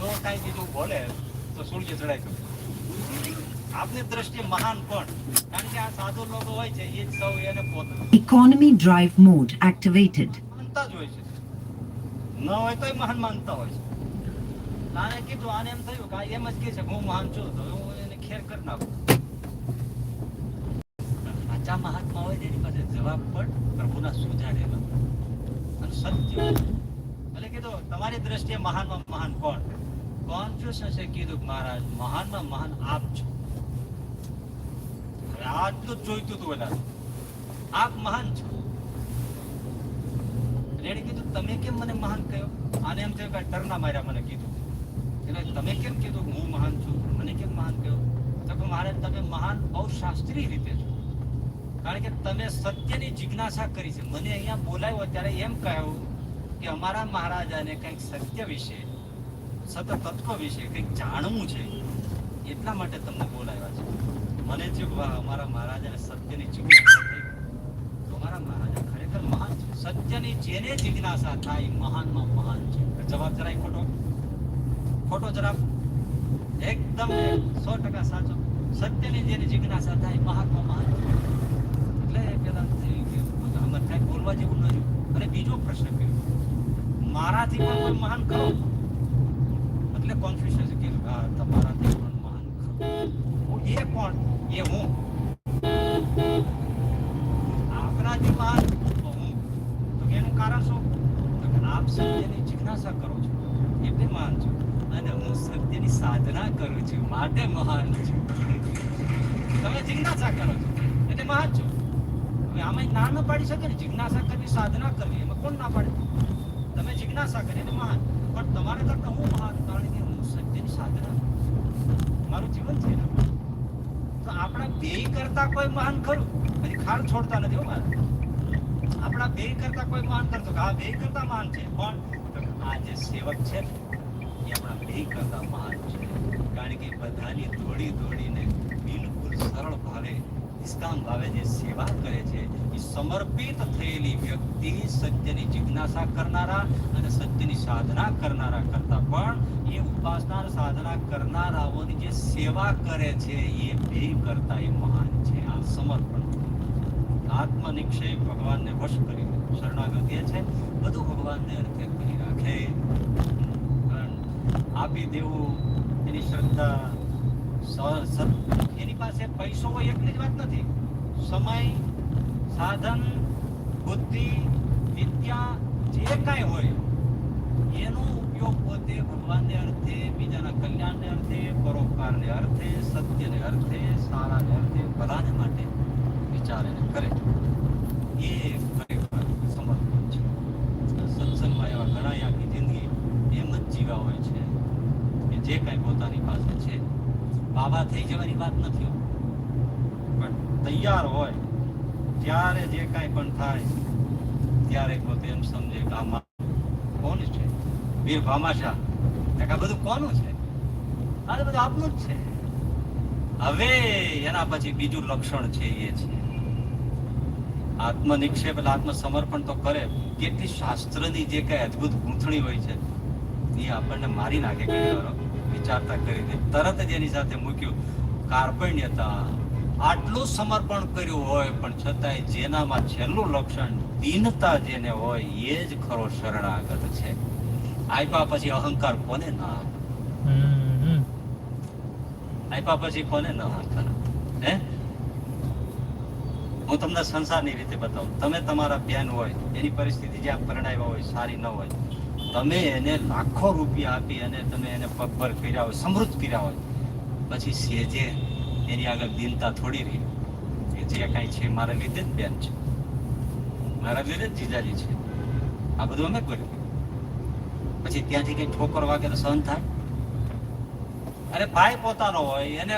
જો કાંઈ બીજું બોલે તો સૂર્ય કરું આપની દ્રષ્ટિએ મહાન કોણ? કારણ કે આ સાધુ લોકો હોય છે એ જ સૌ એને પોતાનું ઇકોનોમી ડ્રાઈવ મોડ એક્ટિવેટેડ માનતા જ હોય છે. ન હોય તો મહાન માનતા હોય છે. આને કીધું આને એમ થયું કે એમ જ કહે છે હું મહાન છું તો હું એને ખેર કરી નાખું. સાચા મહાત્મા હોય એની પાસે જવાબ પણ પ્રભુના સુધારેલા અને સત્ય એટલે કીધું તમારી દ્રષ્ટિએ મહાનમાં મહાન કોણ? કોન્ફ્યુશન્સે કીધું મહારાજ, મહાનમાં મહાન આપ છો. આટલું જ જોઈતું હતું બધા આપ મહાન છો. રેડી કીધું, તમે કેમ મને મહાન કહ્યો? આને એમ થયું કે ટરના માર્યા મને કીધું. એટલે તમે કેમ કીધું હું મહાન છું? મને કેમ મહાન કહ્યો? તો કે મારે તમે મહાન બહુ શાસ્ત્રીય રીતે છો. કારણ કે તમે સત્યની જિજ્ઞાસા કરી છે. મને અહીંયા બોલાવ્યો ત્યારે એમ કહ્યું કે અમારા મહારાજાને કંઈક સત્ય વિશે સતત તત્વ વિશે કંઈક જાણવું છે, એટલા માટે તમને બોલાવ્યા છે. મને થયું અમારા અમારા મહારાજાને સત્યની જિજ્ઞાસા થઈ. અમારા મહારાજા ખરેખર મહાન છે. સત્યની જેને જિજ્ઞાસા થાય મહાનમાં મહાન છે. જવાબ જરાય ખોટો? ખોટો જરા એકદમ સો ટકા સાચો. સત્યની જેની જિજ્ઞાસા થાય મહાત્મા મહાન છે. એટલે પેલા થયું આમાં કાંઈ બોલવા જેવું ન અને બીજો પ્રશ્ન કર્યો. મારાથી પણ કોઈ મહાન ખરો? એટલે કોન્ફ્યુઝન કે હા તમારાથી પણ મહાન એ કોણ? એ હું. મહાન તો હું. તો એનું કારણ શું? તો કે આપ સત્યની જિજ્ઞાસા કરો છો. એટલે મહાન છો. અને છું, માટે મહાન છું. તમે જિજ્ઞાસા કરો છો. એટલે મહાન છો. હવે આમાં ના ના પાડી શકે ને? જિજ્ઞાસા કરવી, સાધના કરવી, એમાં કોણ ના પાડે? તમે જિજ્ઞાસા કરી, એટલે મહાન. પણ તમારે કરતા હું મહાન, કારણ કે હું સત્યની સાધના કરું. મારું જીવન છે. તો આપણા બે કરતા કોઈ મહાન ખરું? ખાડ છોડતા નથી મારે આપણા બે કરતા કોઈ મહાન કરતો કે આ બે કરતા મહાન છે. પણ આ જે સેવક છે એ આપણા બે કરતા મહાન છે. કારણ કે બધાની દોડી દોડીને બિલકુલ સરળ ભાવે નિષ્કામ ભાવે જે સેવા કરે છે, એ સમર્પિત થયેલી વ્યક્તિ સત્યની જિજ્ઞાસા કરનારા અને સત્યની સાધના કરનારા કરતા પણ એ ઉપાસના સાધના કરનારાઓની જે સેવા કરે છે, એ બે કરતા એ મહાન છે. આ સમર્પણ. આત્મનિક્ષેપ ભગવાનને વશ કરી શરણાગતિ એ છે. બધું ભગવાનને અર્થે કરી રાખે. આપી દેવું એની શ્રદ્ધા સત- એની પાસે પૈસો હોય એટલી જ વાત નથી. સમય, સાધન, બુદ્ધિ, વિદ્યા, જે કાંઈ હોય, એનો ઉપયોગ પોતે ભગવાનને અર્થે, બીજાના કલ્યાણને અર્થે, પરોપકારને અર્થે, સત્યને અર્થે, સારાને અર્થે ભલાને માટે વિચારે કરે. એ ખરેખર સમર્પણ છે. સત્સંગમાં એવા ઘણા આખી જિંદગી એમ જ જીવા હોય છે કે જે કાંઈ પોતાની પાસે છે. બાબા થઈ જવાની વાત નથી પણ તૈયાર હોય, ત્યારે જે કાંઈ પણ થાય, ત્યારે પોતે એમ સમજે કે આ કોણ છે? વીર ભામાશા આ બધું કોનું છે? આ બધું આપનું જ છે. હવે એના પછી બીજું લક્ષણ છે એ છે. આત્મનિક્ષેપ એટલે આત્મસમર્પણ તો કરે. કેટલી શાસ્ત્રની જે કઈ અદભુત ગૂંથણી હોય છે, એ આપણને મારી નાખે ઘણી વાર વિચારતા કરી દે તરત જ એની સાથે મૂક્યું. કાર્પણ્યતા આટલું સમર્પણ કર્યું હોય પણ છતાંય જેનામાં છેલ્લું લક્ષણ દીનતા જેને હોય એ જ ખરો શરણાગત છે. આપ્યા પછી અહંકાર કોને ના આપ્યા પછી કોને ન અહંકાર હે? હું તમને સંસારની રીતે બતાવું. તમે તમારા બેન હોય એની પરિસ્થિતિ જ્યાં પરણાવ્યા હોય સારી ન હોય તમે એને લાખો રૂપિયા આપી અને તમે એને પગભર કર્યા સમૃદ્ધ કર્યા હોય, પછી સેજે એની આગળ દિનતા થોડી રહી. કે જે કાંઈ છે મારા લીધે જ બેન છે. મારા લીધે જ જીજાજી છે. આ બધું અમે કર્યું. પછી ત્યાંથી કઈ ઠોકર વાગે તો સહન થાય? અરે ભાઈ પોતાનો હોય, એને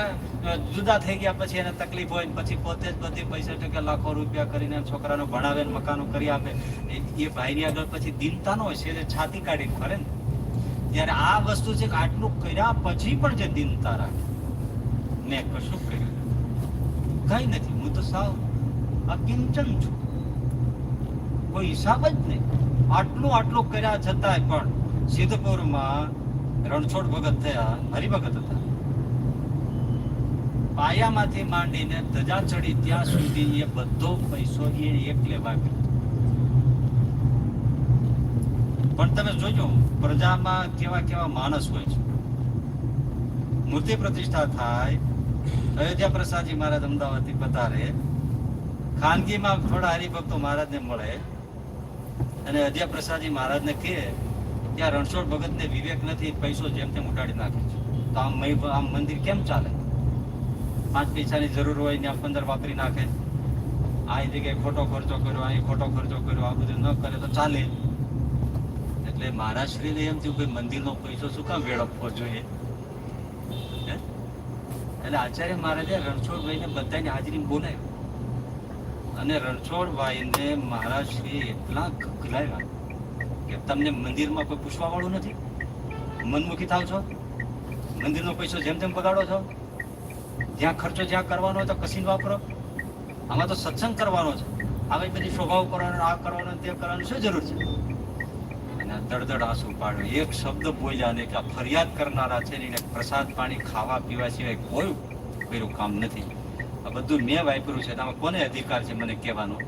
જુદા થઈ ગયા પછી એને તકલીફ હોય ને પછી પોતે જ બધી પૈસા ટકા લાખો રૂપિયા કરીને છોકરાને ભણાવે મકાનો કરી આપે. એ- ભાઈની આગળ પછી દિનતા ન હોય છે છાતી કાઢીને ફરે ને. ત્યારે આ વસ્તુ છે કે આટલું કર્યા પછી પણ જે દિનતા રાખે. મેં કશું કર્યું કઈ નથી. હું તો સાવ અકિંચન છું. કોઈ હિસાબ જ નહીં. આટલું આટલું કર્યા છતાંય પણ સિદ્ધપુરમાં રણછોડ ભગત થયા, હરિભગત હતા. પાયામાંથી માંડીને ધજા ચડી ત્યાં સુધી એ બધો પૈસો એ એકલે વાપર્યો પણ તમે જોજો, પ્રજામાં કેવા કેવા માણસ હોય છે. મૂર્તિ પ્રતિષ્ઠા થાય, અયોધ્યા પ્રસાદજી મહારાજ અમદાવાદથી પધારે, ખાનગીમાં થોડા હરિભક્તો મહારાજને મળે, અને અયોધ્યા પ્રસાદજી મહારાજને કહે, ત્યાં રણછોડ ભગતને વિવેક નથી, પૈસો જેમ તેમ ઉડાડી નાખે છે. તો આમ આમ મંદિર કેમ ચાલે? પાંચ પૈસાની જરૂર હોય ત્યાં પંદર વાપરી નાખે. આ જગ્યાએ ખોટો ખર્ચો કર્યો અહીં ખોટો ખર્ચો કર્યો, આ બધું ન કરે તો ચાલે. એટલે મહારાજ શ્રીને એમ થયું કે મંદિરનો પૈસો શું કામ વેડફવો જોઈએ? એટલે આચાર્ય મહારાજે રણછોડભાઈને બધાની હાજરી બોલાવ્યો. અને રણછોડભાઈને મહારાજશ્રી એટલા ગગલાવ્યા કે તમને મંદિરમાં કોઈ પૂછવા વાળું નથી? મનમુખી થાવ છો? મંદિરનો પૈસો જેમ તેમ બગાડો છો? જ્યાં ખર્ચો જ્યાં કરવાનો હોય તો કસીન વાપરો. આમાં તો સત્સંગ કરવાનો છે. આવી બધી સ્વભાવ કરવાનો, આ કરવાનો, તે કરવાનું શું જરૂર છે? અને દળદળ આંસુ પાડ્યો એક શબ્દ બોલ્યા ને કે આ ફરિયાદ કરનારા છે ને એને પ્રસાદ પાણી ખાવા પીવા સિવાય કોઈ કર્યું કામ નથી. આ બધું મેં વાપર્યું છે. આમાં કોને અધિકાર છે મને કહેવાનો?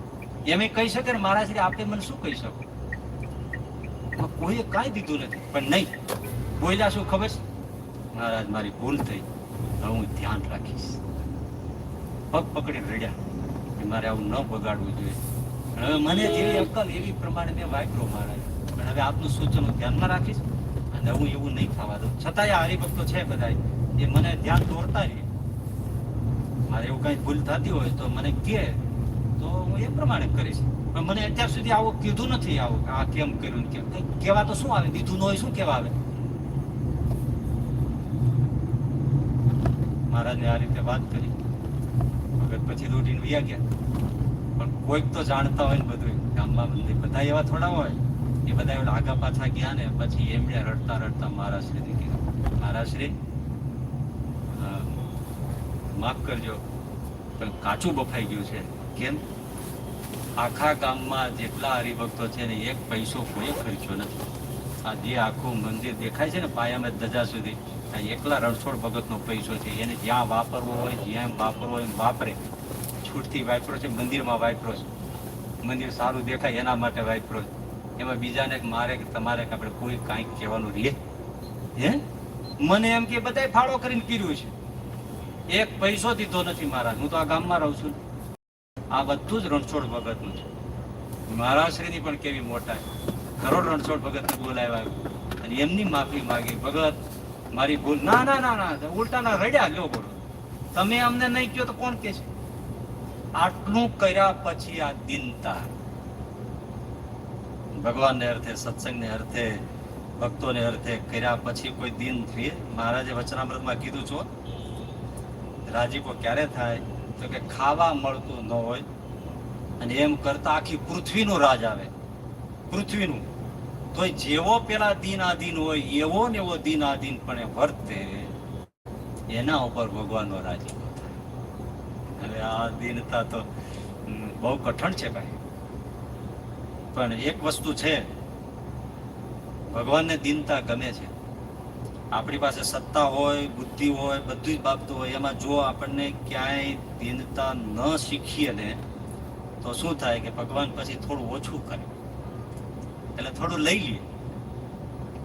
એમ કહી શકે ને મારા શ્રી આપે મને શું કહી શકો? કોઈએ કાંઈ દીધું નથી. પણ નહીં. બોલ્યા શું ખબર છે? મહારાજ, મારી ભૂલ થઈ. હું ધ્યાન રાખીશ. પગ પકડી રડ્યા કે મારે આવું ન બગાડવું જોઈએ. હવે મને જેવી અક્કલ એવી પ્રમાણે મેં વાપરો મારા. પણ હવે આપનું સૂચન હું ધ્યાનમાં રાખીશ અને હું એવું નહીં થવા દઉં. છતાંય આ હરિભક્તો છે બધા એ મને ધ્યાન દોરતા રહે. મારે એવું કઈ ભૂલ થતી હોય તો મને કહે, તો હું એ પ્રમાણે કરીશ. પણ મને અત્યાર સુધી આવું કીધું નથી આવું આ કેમ કર્યું કેમ. કહેવા તો શું આવે? દીધું ન હોય શું કહેવા આવે? મહારાજને આ રીતે વાત કરી. મગર પછી દોડીને વ્યા ગયા. પણ કોઈક તો જાણતા હોય ને બધું ગામમાં મંદિર બધા એવા થોડા હોય. એ બધા એવા આગા પાછા ગયા ને પછી એમણે રડતા રડતા મહારાજશ્રીને કીધું. મહારાજશ્રી માફ કરજો, પણ કાચું બફાઈ ગયું છે. કેમ? આખા ગામમાં જેટલા હરિભક્તો છે ને એક પૈસો કોઈ ખર્ચ્યો નથી. આ જે આખું મંદિર દેખાય છે ને પાયામાં ધજા સુધી. એકલા રણછોડ ભગતનો પૈસો છે. એને જ્યાં વાપરવો હોય, જ્યાં વાપરવો હોય વાપરે. છૂટથી વાપરો છે, મંદિરમાં વાપરો છે. મંદિર સારું દેખાય, એના માટે વાપરો છે. એમાં બીજાને મારે કે તમારે કે આપણે કોઈ કાંઈક કહેવાનું રહીએ હે? મને એમ કે બધાય ફાળો કરીને કર્યું છે. એક પૈસો દીધો નથી મારા. હું તો આ ગામમાં રહું છું. આ બધું જ રણછોડ ભગતનું છે. મહારાજશ્રીની પણ કેવી મોટા કરોડ રણછોડ ભગતને બોલાવ્યા. અને એમની માફી માગી. ભગત મારી ભૂલ ના ના ના ના ઉલટાના રડ્યા બોલો. તમે અમને નહીં કહો તો કોણ કે છે આટલું કર્યા પછી આ દિનતા ભગવાનને અર્થે, સત્સંગને અર્થે, ભક્તોને અર્થે કર્યા પછી કોઈ દિન થઈએ? મહારાજે વચનામૃતમાં કીધું છો? રાજીપો ક્યારે થાય? તો કે ખાવા મળતું ન હોય અને એમ કરતા આખી પૃથ્વીનું રાજ આવે. પૃથ્વીનું. તો જેવો પેલા દિન આધીન હોય, એવો ને એવો દિન આધીન પણ વર્તે, એના ઉપર ભગવાનનો રાજી હવે આ દિનતા તો બહુ કઠણ છે ભાઈ. પણ એક વસ્તુ છે, ભગવાનને દિનતા ગમે છે. આપણી પાસે સત્તા હોય, બુદ્ધિ હોય, બધી જ બાબતો હોય, એમાં જો આપણને ક્યાંય દિનતા ન શીખીએ ને, તો શું થાય કે ભગવાન પછી થોડું ઓછું કરે. એટલે થોડું લઈ લઈએ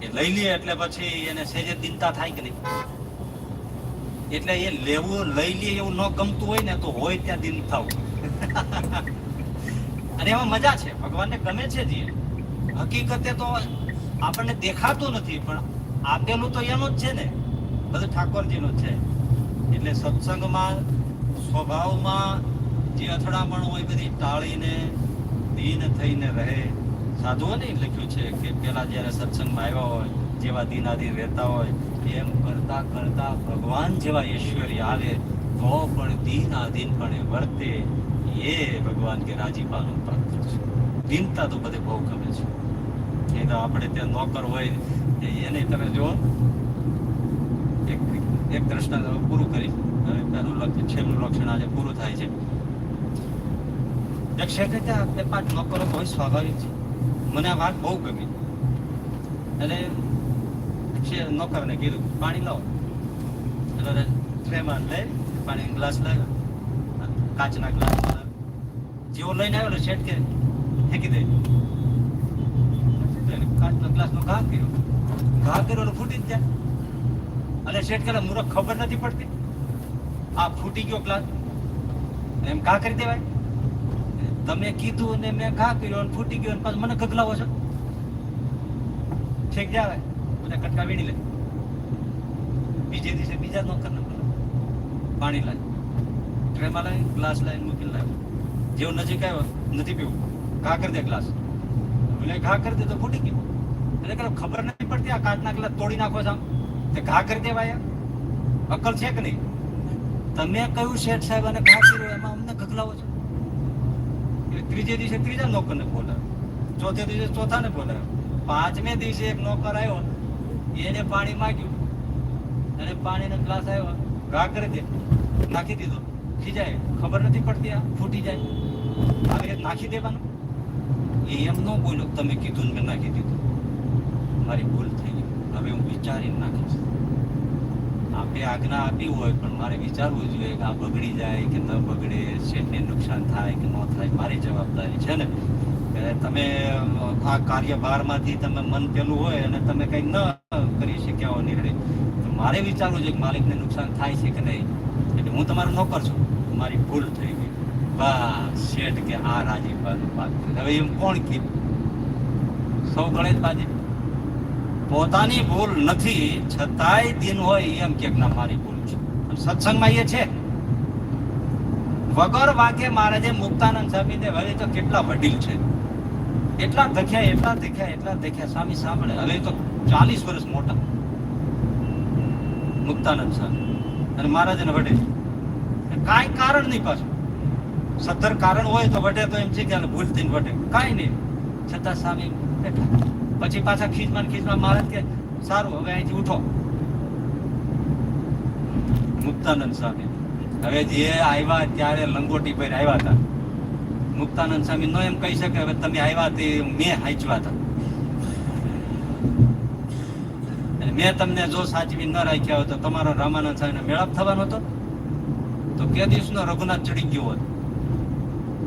એ લઈ લઈએ એટલે પછી એને સહેજે ચિંતા થાય કે નહીં. એટલે એ લેવું, લઈ લઈએ એવું ન ગમતું હોય ને તો હોય ત્યાં દિન થવું. અને એમાં મજા છે. ભગવાનને ગમે છે જે. હકીકતે તો આપણને દેખાતું નથી, પણ આપેલું તો એનું જ છે ને. બધું ઠાકોરજીનું છે. એટલે સત્સંગમાં, સ્વભાવમાં જે અથડામણ હોય બધી ટાળીને, દીન થઈને રહે. સાધુઓને લખ્યું છે કે પેલા જ્યારે સત્સંગમાં આવ્યા હોય, જેવા દીનાધીન રહેતા હોય, એમ કરતા કરતા ભગવાન જેવા ઈશ્વરી આવે, તો પણ દીનાધીન પણ વર્તે. એ ભગવાન કે રાજીપાનું પાત્ર છે. દિનતા તો બધે બહુ ગમે છે. એ તો આપણે ત્યાં નોકર હોય, એ- એને તમે જો, એક એક દ્રષ્ટાંત પૂરું કરી. પહેલું છેલ્લું લક્ષણ આજે પૂરું થાય છે. એક શેઠે ત્યાં બે પાંચ નોકરો હોય, સ્વાભાવિક છે. મને આ વાત બહુ ગમી. છે, નોકરને કીધું, પાણી લાવો. એટલે ટ્રેમાં લઈ, પાણીનો ગ્લાસ લાવ્યો. કાચના ગ્લાસ જેવો લઈને આવ્યો ને શેઠ કે ફેંકી દે. એટલે કાચનો ગ્લાસનો ઘા કર્યો. ઘા કર્યો એટલે ફૂટી જ જાય અને શેઠ કરે મૂરખ ખબર નથી પડતી. આ ફૂટી ગયો ગ્લાસ. એમ ઘા કરી દેવાય. તમે કીધું ને મેં ઘા કર્યો અને ફૂટી ગયો અને પાછું મને ગગલાવો છો. ઠીક જાવે બધા કટકા વીણી લે. બીજે દિવસે બીજા નોકર ને પાણી લાય. ટ્રેમાં લાવી ગ્લાસ લાવી મૂકીને લાવ્યો જેવો નજીક આવ્યો, નથી પીવું. ઘા કરી દે ગ્લાસ. એટલે ઘા કરી દે તો ફૂટી ગયો. એટલે કે ખબર નથી પડતી આ કાચના ગ્લાસ તોડી નાખો છો. તે ઘા કરી દેવાય. અકલ છે કે નહીં? તમે કયું શેઠ સાહેબ અને ઘા કર્યો, એમાં અમને ગગલાવો છો? ત્રીજે દિવસે ત્રીજા નોકરને બોલાવ્યો. ચોથે દિવસે ચોથાને બોલાવ્યો. પાંચમે દિવસે એક નોકર આવ્યો એને પાણી માંગ્યું. અને પાણીનો ગ્લાસ આવ્યો, ઘા કરી દે, નાખી દીધો. ખીજાય. ખબર નથી પડતી આ ફૂટી જાય. આવી રીતે નાખી દેવાનું. એ એમ ન બોલ્યો તમે કીધું મેં નાખી દીધું. મારી ભૂલ થઈ ગઈ. હવે હું વિચારીને નાખીશ. આપે આજ્ઞા આપી હોય, પણ મારે વિચારવું જોઈએ કે આ બગડી જાય કે ન બગડે શેઠને નુકસાન થાય કે ન થાય, મારી જવાબદારી છે ને? તમે આ કાર્યભારમાંથી તમે મન પેલું હોય અને તમે કંઈ ન કરી શક્યા હો નીકળે તો મારે વિચારવું જોઈએ કે માલિકને નુકસાન થાય છે કે નહીં? એટલે હું તમારો નોકર છું. મારી ભૂલ થઈ ગઈ. બસ, શેઠ કે આ પાત્ર. હવે એમ કોણ કીધું સૌ ગણેશ બાજી પોતાની ભૂલ નથી, છતાંય દિન હોય એમ કે ના, મારી ભૂલ છે. સત્સંગમાં એ છે. વગર વાકે મહારાજે મુક્તાનંદ સ્વામીને હવે તો કેટલા વડીલ છે. એટલા દખ્યા એટલા દખ્યા એટલા દખ્યા. સ્વામી સાંભળે, હવે તો ચાલીસ વર્ષ મોટા. મુક્તાનંદ સ્વામી અને મહારાજને વડે કાંઈ કારણ નહીં પાછું. સત્તર કારણ હોય તો વટે તો એમ છે કે ભૂલ થઈને વટે કાંઈ નહીં. છતાં સ્વામી બેઠા. પછી પાછા ખીચમાં ખીચમાં મહારાજ કે સારું, હવે અહીંથી ઉઠો. મુક્તાનંદ સ્વામી. હવે જે આવ્યા ત્યારે લંગોટી પર આવ્યા હતા. મુક્તાનંદ સ્વામી નો એમ કહી શકે, હવે તમે આવ્યા તે મેં હાંચવા હતા. મેં તમને જો સાચવી ન રાખ્યા હોય તો તમારો રામાનંદ સ્વામીનો મેળાપ થવાનો હતો. તો કે દિવસનો રઘુનાથ ચડી ગયો હતો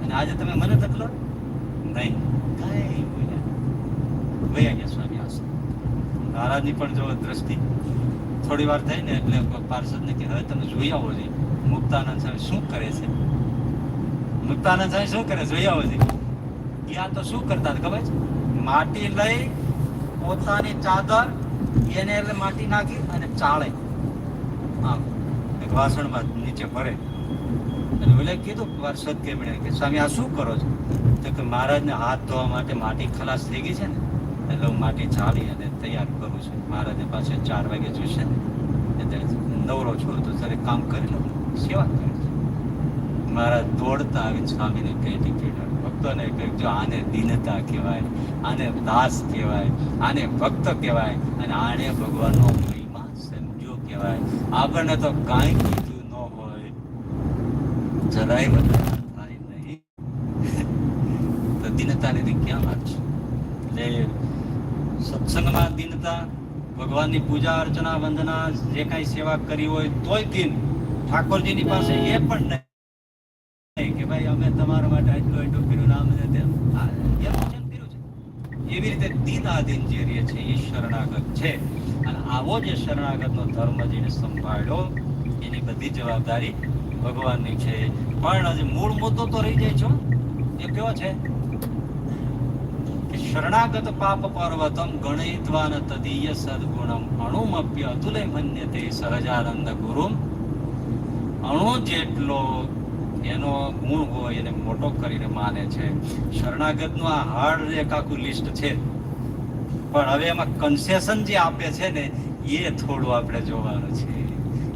અને આજે તમે મને તકલો? નહીં. કાંઈ વયા ગયા સ્વામી આસ મહારાજની પણ જો દ્રષ્ટિ થોડી વાર થઈ ને એટલે પાર્ષદને કે હવે તમે જોઈ આવો છે મુક્તાનંદ સ્વામી શું કરે છે? મુક્તાનંદ સ્વામી શું કરે? જોઈ આવો છે ત્યાં તો શું કરતા ખબર છે? માટી લઈ પોતાની ચાદર એને એટલે માટી નાખી અને ચાળે. આમ, એક વાસણમાં નીચે ભરે. અને ઓલે કીધું પાર્ષદ કે કે સ્વામી આ શું કરો છો? તો કે મહારાજને હાથ ધોવા માટે માટી ખલાસ થઈ ગઈ છે ને. એટલે હું માટી ચાલી અને તૈયાર કરું છું. મહારાજને પાસે ચાર વાગે જોશે એટલે નવરો છો તો તારે કામ કરી લઉં. સેવા કરે છે. મારા દોડતા આવીને સ્વામીને કહે દીધું ભક્તોને કહે જો આને દીનતા કહેવાય, આને દાસ કહેવાય, આને ભક્ત કહેવાય, અને આને ભગવાનનો મહિમા સમજો કહેવાય. આપણને તો કાંઈ કીધું ન હોય. જરાય બધા થાય નહીં. તો દીનતાની ક્યાં વાત છે? એટલે સત્સંગમાં દીનતા, ભગવાનની પૂજા અર્ચના, વંદના, જે કાંઈ સેવા કરી હોય તોય દિન ઠાકોરજીની પાસે એ પણ નહીં કે ભાઈ અમે તમારા માટે આટલું આટલું કર્યું નામ ને તેમ. છે. એવી રીતે દિન આધીન જે રહે છે એ શરણાગત છે. અને આવો જે શરણાગતનો ધર્મ જેને સંભાળ્યો, એની બધી જવાબદારી ભગવાનની છે. પણ હજી મૂળ મુદ્દો તો રહી જાય છો એ કયો છે? શરણાગત પાપ પર્વતમ ગણિત્વાન તદીય સદગુણમ અણુમપ્ય અતુલે મન્યતે સહજાનંદ ગુરુમ અણુ જેટલો એનો ગુણ હોય એને મોટો કરીને માને છે, શરણાગતનું આ હાર્ડ એક આખું લિસ્ટ છે. પણ હવે એમાં કન્સેશન જે આપે છે ને, એ થોડું આપણે જોવાનું છે.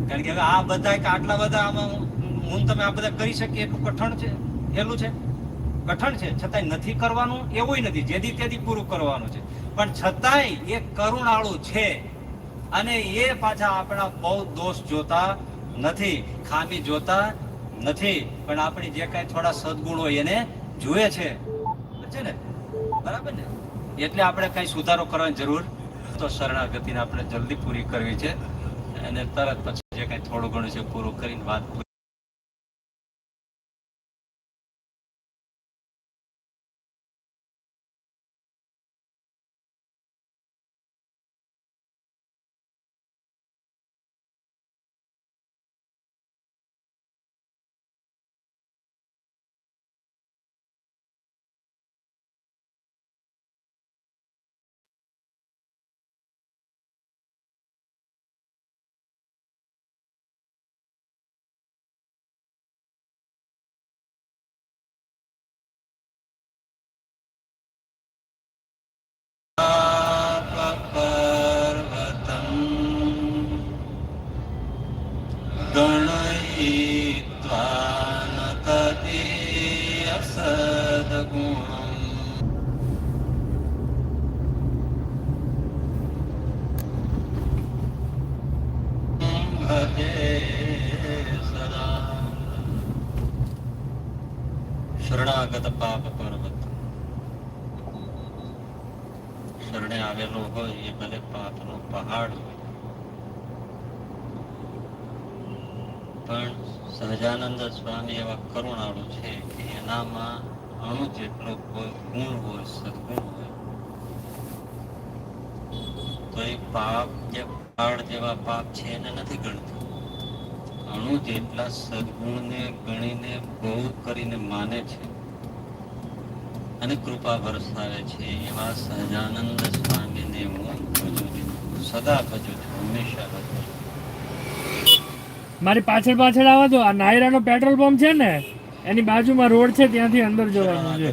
કારણ કે હવે આ બધા આટલા બધા આમાં, હું- તમે આ બધા કરી શકીએ, એટલું કઠણ છે? હેલું છે? કઠણ છે. છતાંય નથી કરવાનું એવું નથી. જેથી તેથી પૂરું કરવાનું છે. પણ છતાંય એ કરુણાળું છે અને એ પાછા આપણા બહુ દોષ જોતા નથી, ખામી જોતા નથી. પણ આપણી જે કાંઈ થોડા સદગુણો એને જુએ છે. છે ને? બરાબર ને? એટલે આપણે કઈ સુધારો કરવાની જરૂર તો શરણાગતિને આપણે જલ્દી પૂરી કરવી છે. અને તરત પછી જે કઈ થોડું ઘણું છે પૂરું કરીને વાત શરણાગત પાપ પર્વત શરણે આવેલો હોય એ ભલે પાપનો પહાડ હોય. પણ સહજાનંદ સ્વામી એવા કરુણાળુ છે કે એનામાં અણુ જેટલો કોઈ ગુણ હોય, સદગુણ હોય, તો એ પાપ જે પહાડ જેવા પાપ છે એને નથી ગણતું. અણુ જેટલા સદગુણને ગણીને બહુ કરીને માને છે અને કૃપા વરસાવે છે એવા સહજાનંદ સ્વામીને હું ભજું છું. સદા ભજું છું હંમેશા ભજું છું. મારી પાછળ પાછળ આવા દો. આ નાયરાનો પેટ્રોલ પંપ છે ને એની બાજુમાં રોડ છે ત્યાંથી અંદર જવાનું છે.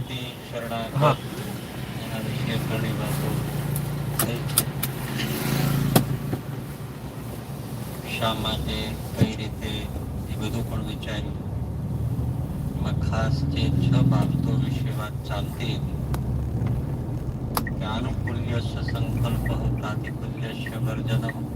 શા માટે કઈ રીતે એ બધું પણ વિચાર્યું. એમાં ખાસ જે છ બાબતો વિશે વાત ચાલતી હતી. આનુકૂલ્ય સંકલ્પ પ્રાતિકૂલ્ય વર્જનમ